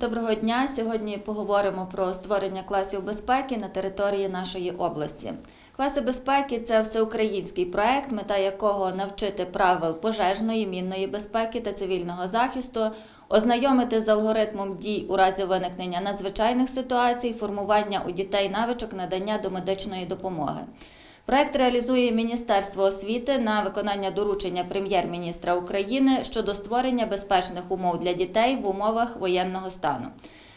Доброго дня. Сьогодні поговоримо про створення класів безпеки на території нашої області. Класи безпеки це всеукраїнський проект, мета якого навчити правил пожежної, мінної безпеки та цивільного захисту, ознайомити з алгоритмом дій у разі виникнення надзвичайних ситуацій, формування у дітей навичок надання домедичної допомоги. Проект реалізує Міністерство освіти на виконання доручення прем'єр-міністра України щодо створення безпечних умов для дітей в умовах воєнного стану.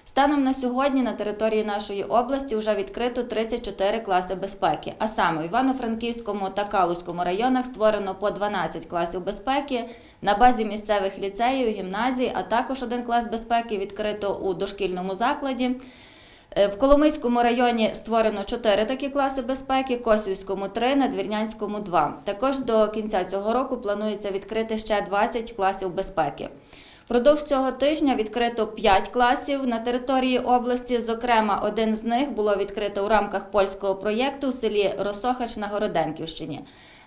Станом на сьогодні на території нашої області вже відкрито 34 класи безпеки. А саме в Івано-Франківському та Калузькому районах створено по 12 класів безпеки на базі місцевих ліцеїв, гімназій, а також один клас безпеки відкрито у дошкільному закладі. Е, В Коломийському районі створено 4 такі класи безпеки, Косівському 3, Надвірнянському 2. Також до кінця цього року планується відкрити ще 20 класів безпеки. Впродовж цього тижня відкрито 5 класів на території області. Зокрема, один з них було відкрито у рамках польського проєкту в селі Росохач на Городенківщині.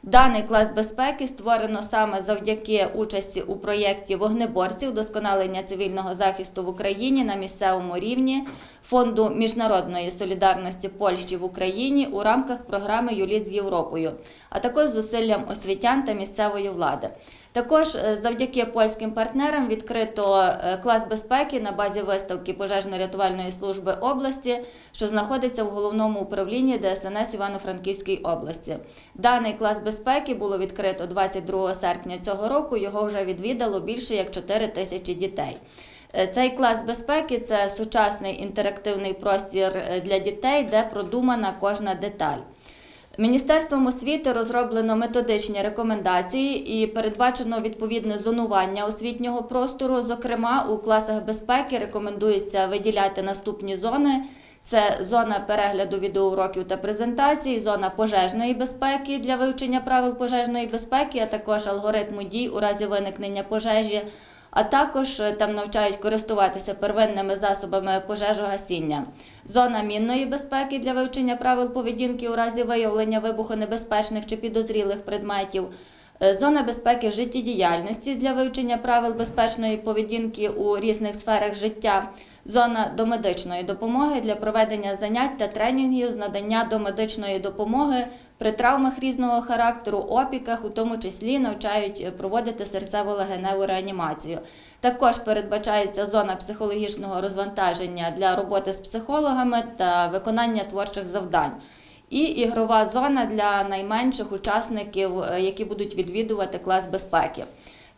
Даний клас безпеки створено саме завдяки участі у проєкті вогнеборців вдосконалення цивільного захисту в Україні на місцевому рівні Фонду міжнародної солідарності Польщі в Україні у рамках програми Юліт з Європою, а також зусиллям освітян та місцевої влади. Також е, завдяки польським партнерам відкрито е, клас безпеки на базі виставки пожежно-рятувальної служби області, що знаходиться в головному управлінні ДСНС Івано-Франківської області. Даний клас безпеки було відкрито 22 серпня цього року. Його вже відвідало більше як 4 тисячі дітей. Е, Цей клас безпеки це сучасний інтерактивний простір для дітей, де продумана кожна деталь. Міністерством освіти розроблено методичні рекомендації і передбачено відповідне зонування освітнього простору. Зокрема, у класах безпеки рекомендується виділяти наступні зони. Це зона перегляду відеоуроків та презентацій, зона пожежної безпеки для вивчення правил пожежної безпеки, а також алгоритму дій у разі виникнення пожежі, а також е, там навчають користуватися первинними засобами пожежогасіння. Зона мінної безпеки для вивчення правил поведінки у разі виявлення вибухонебезпечних чи підозрілих предметів. Е, Зона безпеки життєдіяльності для вивчення правил безпечної поведінки у різних сферах життя. Зона домедичної допомоги для проведення занять та тренінгів з надання домедичної допомоги при травмах різного характеру, опіках, у тому числі навчають е, проводити серцево-легеневу реанімацію. Також передбачається зона психологічного розвантаження для роботи з психологами та виконання творчих завдань. І ігрова зона для найменших учасників, е, які будуть відвідувати клас безпеки.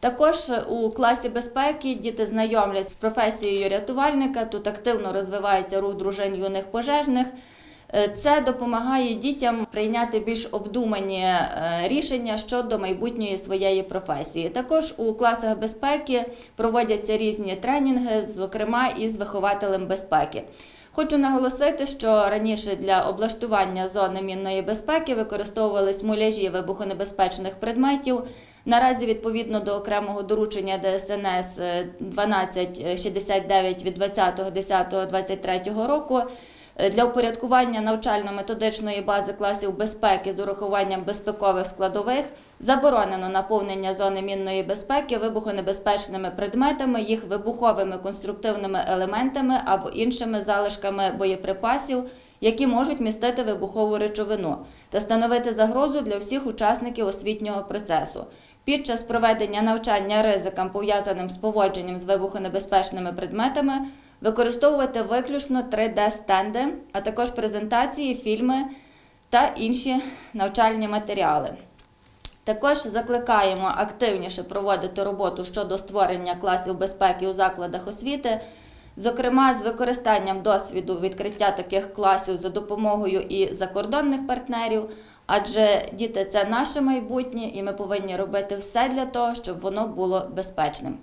Також у класі безпеки діти знайомлять з професією рятувальника. Тут активно розвивається рух дружин юних пожежних. Е, Це допомагає дітям прийняти більш обдумані е, рішення щодо майбутньої своєї професії. Також у класах безпеки проводяться різні тренінги, зокрема із вихователем безпеки. Хочу наголосити, що раніше для облаштування зони мінної безпеки використовувались муляжі вибухонебезпечних предметів. Наразі, відповідно до окремого доручення ДСНС е, 1269 від 20.10.23 року, е, для упорядкування навчально-методичної бази класів безпеки з урахуванням безпекових складових заборонено наповнення зони мінної безпеки вибухонебезпечними предметами, їх вибуховими конструктивними елементами або іншими залишками боєприпасів, які можуть містити вибухову речовину та становити загрозу для всіх учасників освітнього процесу. Під час проведення навчання ризикам, пов'язаним з поводженням з вибухонебезпечними предметами, використовувати виключно 3D-стенди, а також презентації, фільми та інші навчальні матеріали. Також закликаємо активніше проводити роботу щодо створення класів безпеки у закладах освіти, зокрема з використанням досвіду відкриття таких класів за допомогою і закордонних партнерів. Адже діти це наше майбутнє, і ми повинні робити все для того, щоб воно було безпечним.